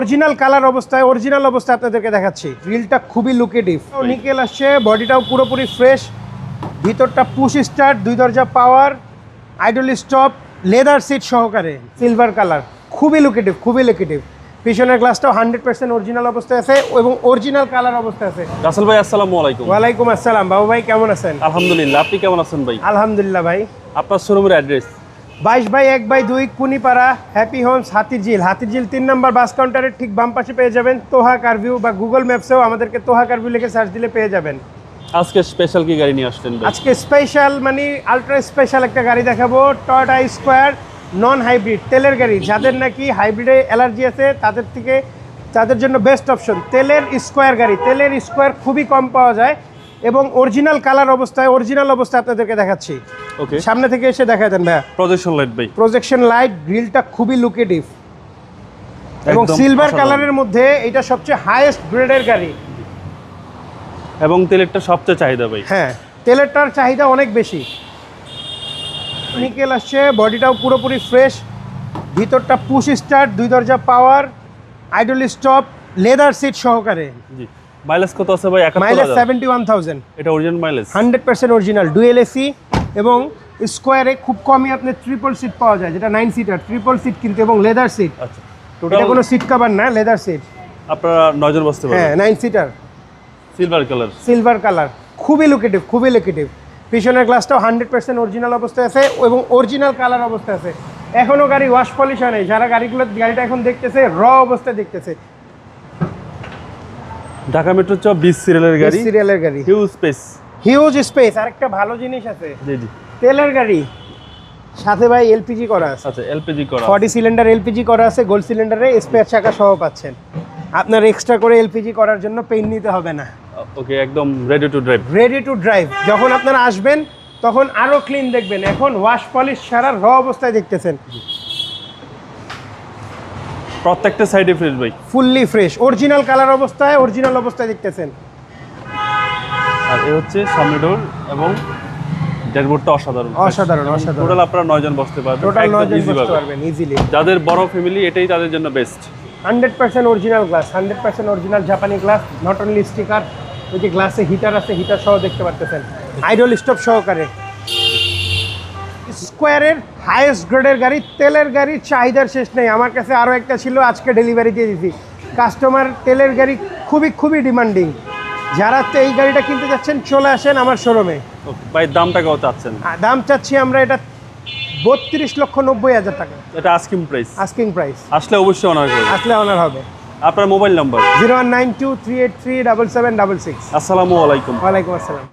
Original colour অবস্থায় original অবস্থায় আপনাদেরকে দেখাচ্ছি। গ্রিলটা খুবই লুকেটিভ নিকেল আসছে বডিটাও পুরোপুরি ফ্রেশ ভিতরটা পুশ স্টার্ট দুই দরজা power idle stop leather seat সহকারে সিলভার কালার খুবই লুকেটিভ খুবই লুকেটিভ পিছনের গ্লাসটাও হান্ড্রেড পার্সেন্ট অরিজিনাল অবস্থায় আছে এবং অরিজিনাল কালার অবস্থায় আছে। রাসেল ভাই আসসালামু আলাইকুম। ওয়ালাইকুম আসসালাম। বাবু ভাই কেমন আছেন? আলহামদুলিল্লাহ আপনি কেমন আছেন ভাই? আলহামদুলিল্লাহ ভাই। আপনার শোরুমের অ্যাড্রেস বাইশ বাই এক বাই দুই কুনিপাড়া হ্যাপি হোমস হাতিরঝিল। হাতিরঝিল তিন নম্বর বাস কাউন্টারের ঠিক বাম পাশে পেয়ে যাবেন তোহা কারভিউ বা গুগল ম্যাপসেও আমাদেরকে তোহা কারভিউ লিখে সার্চ দিলে পেয়ে যাবেন। আজকে স্পেশাল কি গাড়ি নিয়ে আসছেন আজকে স্পেশাল মানে আলট্রা স্পেশাল একটা গাড়ি দেখাবো টয়টা স্কোয়ার নন হাইব্রিড তেলের গাড়ি। যাদের নাকি হাইব্রিডে অ্যালার্জি আছে তাদের থেকে তাদের জন্য বেস্ট অপশন তেলের স্কোয়ার গাড়ি। তেলের স্কোয়ার খুবই কম পাওয়া যায়। এবং অরিজিনাল কালার অবস্থায় অরিজিনাল অবস্থায় আপনাদেরকে দেখাচ্ছি। ওকে সামনে থেকে এসে দেখা দেন ভাইয়া। প্রজেকশন লাইট ভাই। প্রজেকশন লাইট গ্রিলটা খুবই লুকেটিভ এবং সিলভার কালারের মধ্যে এটা সবচেয়ে হাইয়েস্ট গ্রেডের গাড়ি। এবং তেলেরটা সবচেয়ে চাহিদা ভাই। হ্যাঁ তেলেরটার চাহিদা অনেক বেশি। নিকেল আসছে বডিটাও পুরোপুরি ফ্রেশ ভিতরটা পুশ স্টার্ট দুই দরজা power idle stop leather seat সহকারে। জি। মাইলেজ কত আছে ভাই? একাত্তর মাইলেজ হাজার। সেভেন্টি ওয়ান থাউজেন্ড এটা original mileage hundred percent original dual AC এবং স্কোয়ারে খুব কমই আপনি ট্রিপল সিট পাওয়া যায় যেটা নাইন সিটার ট্রিপল সিট কিন্তু এবং লেদার সিট আচ্ছা। এটা কোনো সিট কাভার না লেদার সিট আপনারা নজর বসতে হ্যাঁ পারবেন nine seater silver colour silver colour খুবই লুকেটিভ খুবই লুকেটিভ পিছনের গ্লাসটাও হান্ড্রেড পার্সেন্ট অরিজিনাল অবস্থায় আছে এবং অরিজিনাল কালার অবস্থায় আছে। এখনও গাড়ি ওয়াশ পলিশ হয় নাই। যারা গাড়িগুলো গাড়িটা এখন দেখতেছে র অবস্থায় দেখতেছে। ঢাকা মেট্রো চ বিশ সিরিয়ালের গাড়ি। সিরিয়ালের গাড়ি। হিউজ স্পেস হিউজ স্পেস আরেকটা ভালো জিনিস আছে। জি জি। তেলের গাড়ি। সাথে ভাই এলপিজি করা আছে। আচ্ছা এলপিজি করা ফর্টি সিলিন্ডার এলপিজি করা আছে। গোল্ড সিলিন্ডারে স্পেয়ার চাকা সহ পাচ্ছেন। আপনার এক্সট্রা করে এলপিজি করার জন্য পেইন নিতে হবে না। ওকে একদম ready to drive ready to drive যখন আপনারা আসবেন তখন আরও ক্লিন দেখবেন। এখন ওয়াশ পলিশ সারা র অবস্থায় দেখতেছেন। প্রত্যেকটা সাইডে ফ্রেশ ভাই। ফুললি ফ্রেশ অরিজিনাল কালার অবস্থায় অরিজিনাল অবস্থায় দেখতেছেন। আর এ হচ্ছে সামনে ডোর এবং ড্যাশবোর্ডটা অসাধারণ। অসাধারণ অসাধারণ। টোটাল আপনারা নয়জন বসতে পারবেন টোটাল একদম নয় জন easy বসতে। পারবেন ইজিলি যাদের বড় ফ্যামিলি এটাই তাদের জন্য best hundred percent original glass hundred percent original জাপানি গ্লাস নট অনলি স্টিকার ওই যে গ্লাসে হিটার আছে হিটার সহ দেখতে পারতেছেন। আইডল স্টপ সহকারে। স্কোয়ারের হাইয়েস্ট গ্রেডের গাড়ি তেলের গাড়ির চাহিদার শেষ নেই। আমার কাছে আরও একটা ছিল আজকে ডেলিভারি দিয়ে দিছি। কাস্টমার তেলের গাড়ি খুবই খুবই ডিমান্ডিং যারা এই গাড়িটা কিনতে যাচ্ছেন চলে আসেন আমার শোরুমে ভাই দামটা কত চাচ্ছেন? দাম চাচ্ছি আমরা এটা বত্রিশ লক্ষ নব্বই হাজার টাকা। এটা আস্কিং প্রাইস আস্কিং প্রাইস আসলে অবশ্যই অনার করবেন আসলে অনার হবে। আপনার mobile number zero one nine two three eight three double seven double six. আসসালামু আলাইকুম। ওয়ালাইকুম আসসালাম।